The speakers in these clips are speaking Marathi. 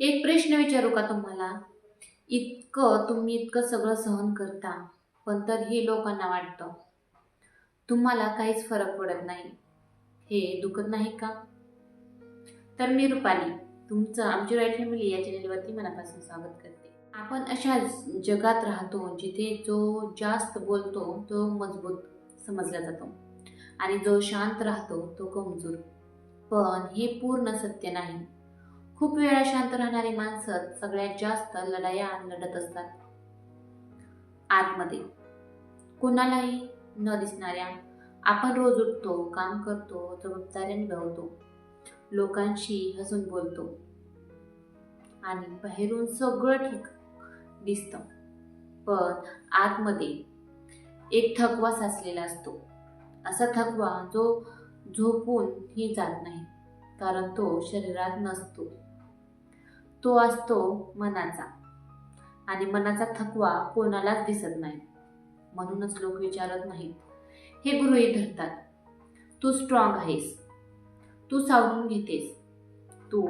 एक प्रश्न विचारू का तुम्हाला? इतकं तुम्ही इतकं सगळं सहन करता पण तर हे लोकांना वाटतं. तुम्हाला काहीच फरक पडत नाही. हे दुखत नाही का? तर मी रुपाली तुमचं आमची राईट फॅमिली या चॅनलवरती मनापासून स्वागत करते. आपण अशा जगात राहतो जिथे जो जास्त बोलतो तो मजबूत समजला जातो. आणि जो शांत राहतो तो कमजोर. पण हे पूर्ण सत्य नाही. खूप वेळा शांत राहणारी माणसं सगळ्यात जास्त लढाया लढत असतात. आतमध्ये. कोणालाही न दिसणाऱ्या आपण रोज उठतो काम करतो जबाबदाऱ्या निभावतो. लोकांशी हसून बोलतो. आणि बाहेरून सगळं ठीक दिसतं. पण आतमध्ये एक थकवा साचलेला असतो. असा थकवा जो झोपूनही जात नाही. कारण तो शरीरात नसतो. तो असतो मनाचा. आणि मनाचा थकवा कोणालाच दिसत नाही. म्हणूनच लोक विचारत नाहीत. हे गृहीत धरतात तू स्ट्रॉंग आहेस. तू सावरून घेतेस. तू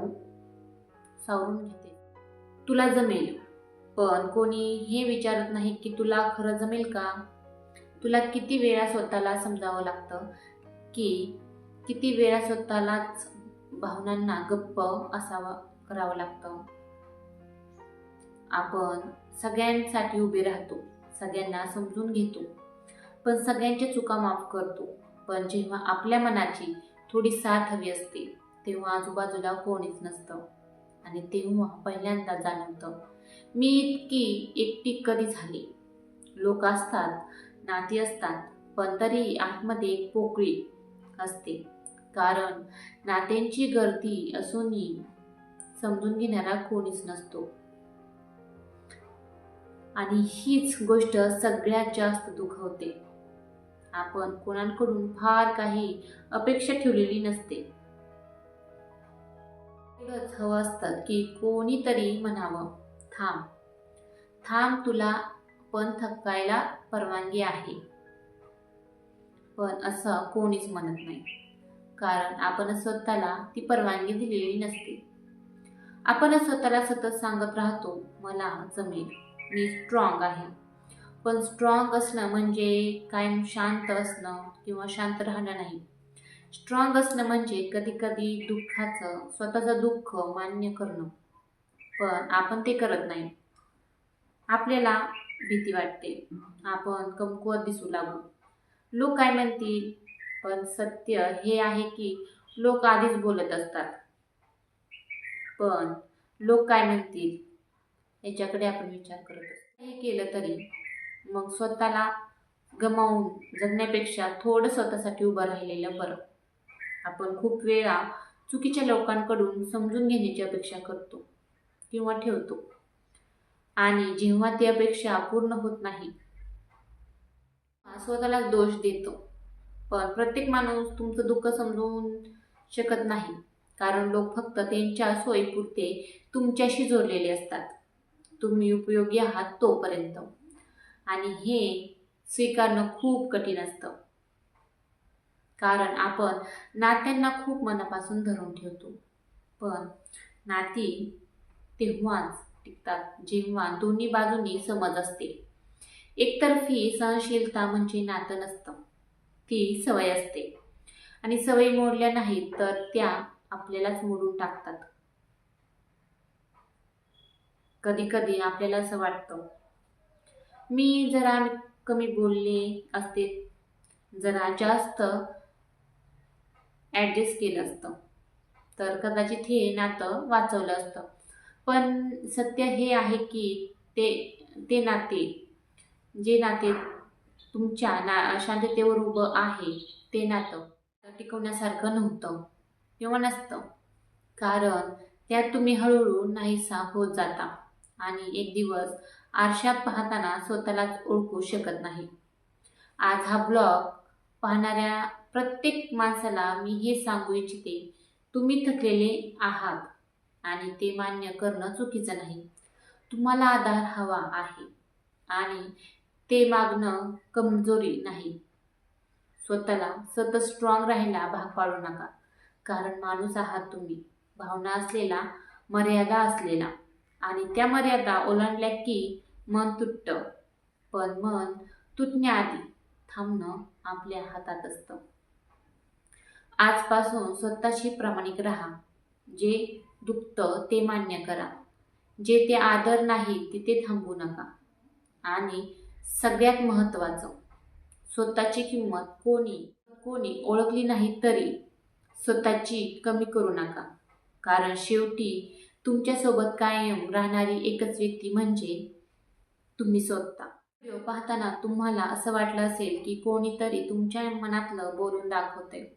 सावरून घेते तुला जमेल. पण कोणी हे विचारत नाही की तुला खरं जमेल का? तुला किती वेळा स्वतःला समजावं लागतं की किती वेळा स्वतःलाच भावनांना गप्प असावा? करावं लागतं. आपण सगळ्यांसाठी उभे राहतो सगळ्यांना समजून घेतो पण सगळ्यांच्या चुका माफ करतो. पण जेव्हा आपल्या मनाची थोडी साथ हवी असते तेव्हा आजूबाजूला कोणीच नसतं. आणि तेव्हा पहिल्यांदा जाणवतं मी इतकी एकटी कधी झाली? लोक असतात नाती असतात पण तरी आतमध्ये एक पोकळी असते. कारण नात्यांची गर्दी असूनही समजून घेणारा कोणीच नसतो. आणि हीच गोष्ट सगळ्यात जास्त दुखवते. आपण कोणाकडून फार काही अपेक्षा ठेवलेली नसते. एवढंच हवं असतं की कोणीतरी म्हणावं थांब थांब तुला पण थकायला परवानगी आहे. पण असं कोणीच म्हणत नाही. कारण आपण स्वतःला ती परवानगी दिलेली नसते. आपण स्वतःला सतत सांगत राहतो मला जमेल. मी स्ट्रॉंग आहे. पण स्ट्रॉंग असणं म्हणजे कायम शांत असणं किंवा शांत राहणं नाही. स्ट्रॉंग असणं म्हणजे कधी कधी दुःखाचं स्वतःचं दुःख मान्य करणं. पण आपण ते करत नाही. आपल्याला भीती वाटते. आपण कमकुवत दिसू लागू. लोक काय म्हणतील? पण सत्य हे आहे की लोक आधीच बोलत असतात. पण लोक काय म्हणतील? याच्याकडे आपण विचार करत असतो. हे केलं तरी मग स्वतःला गमावून जगण्यापेक्षा थोडं स्वतःसाठी उभं राहिलेलं बरं. आपण खूप वेळा चुकीच्या लोकांकडून समजून घेण्याची अपेक्षा करतो किंवा ठेवतो. आणि जेव्हा ती अपेक्षा पूर्ण होत नाही स्वतःला दोष देतो. पण प्रत्येक माणूस तुमचं दुःख समजून शकत नाही. कारण लोक फक्त त्यांच्या सोयीपुरते तुमच्याशी जोडलेले असतात. तुम्ही उपयोगी आहात तोपर्यंत. आणि हे स्वीकारणं खूप कठीण असतं. कारण आपण नात्यांना खूप मनापासून धरून ठेवतो. पण नाती तेव्हाच टिकतात जेव्हा दोन्ही बाजूंनी समज असते. एकतर्फी सहनशीलता म्हणजे नातं नसतं. ती सवय असते. आणि सवयी मोडल्या नाहीत तर त्या आपल्यालाच मोडून टाकतात. कधी कधी आपल्याला असं वाटतं मी जरा कमी बोलले असते जरा जास्त ॲडजस्ट केलं असतं. तर कदाचित हे नातं वाचवलं असतं. पण सत्य हे आहे की ते ते नाते जे नाते तुमच्या ना शांततेवर उभं आहे ते नातं टिकवण्यासारखं नव्हतं. किंवा नसतं. कारण त्यात तुम्ही हळूहळू नाहीसा होत जाता आणि एक दिवस आरशात पाहताना स्वतःलाच ओळखू शकत नाही. आज हा ब्लॉग पाहणाऱ्या प्रत्येक माणसाला मी हे सांगू इच्छिते तुम्ही थकलेले आहात आणि ते मान्य करणं चुकीचं नाही. तुम्हाला आधार हवा आहे आणि ते मागणं कमजोरी नाही. स्वतःला सतत स्ट्रॉंग राहायला भाग पाडू नका. कारण माणूस आहात तुम्ही. भावना असलेला मर्यादा असलेला. आणि त्या मर्यादा ओलांडल्या की मन तुटतं. पण मन तुटण्याआधी थांबणं आपल्या हातात असतं. आजपासून स्वतःशी प्रामाणिक राहा. जे दुखतं ते मान्य करा. जे ते आदर नाही तिथे थांबू नका. आणि सगळ्यात महत्त्वाचं स्वतःची किंमत कोणी कोणी ओळखली नाही तरी स्वतःची कमी करू नका. कारण शेवटी तुमच्यासोबत कायम राहणारी एकच व्यक्ती म्हणजे तुम्ही स्वतः. व्हिडिओ पाहताना तुम्हाला असं वाटलं असेल की कोणीतरी तुमच्या मनातलं बोलून दाखवते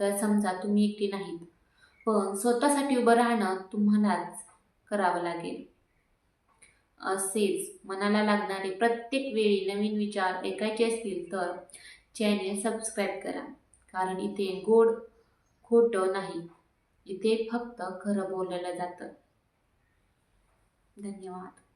तर समजा तुम्ही एकटी नाहीत. पण स्वतःसाठी उभं राहणं तुम्हालाच करावं लागेल. असेच मनाला लागणारे प्रत्येक वेळी नवीन विचार ऐकायचे असतील तर चॅनेल सबस्क्राईब करा. कारण इथे गोड खोटं नाही. इथे फक्त खरं बोललं जातं. धन्यवाद.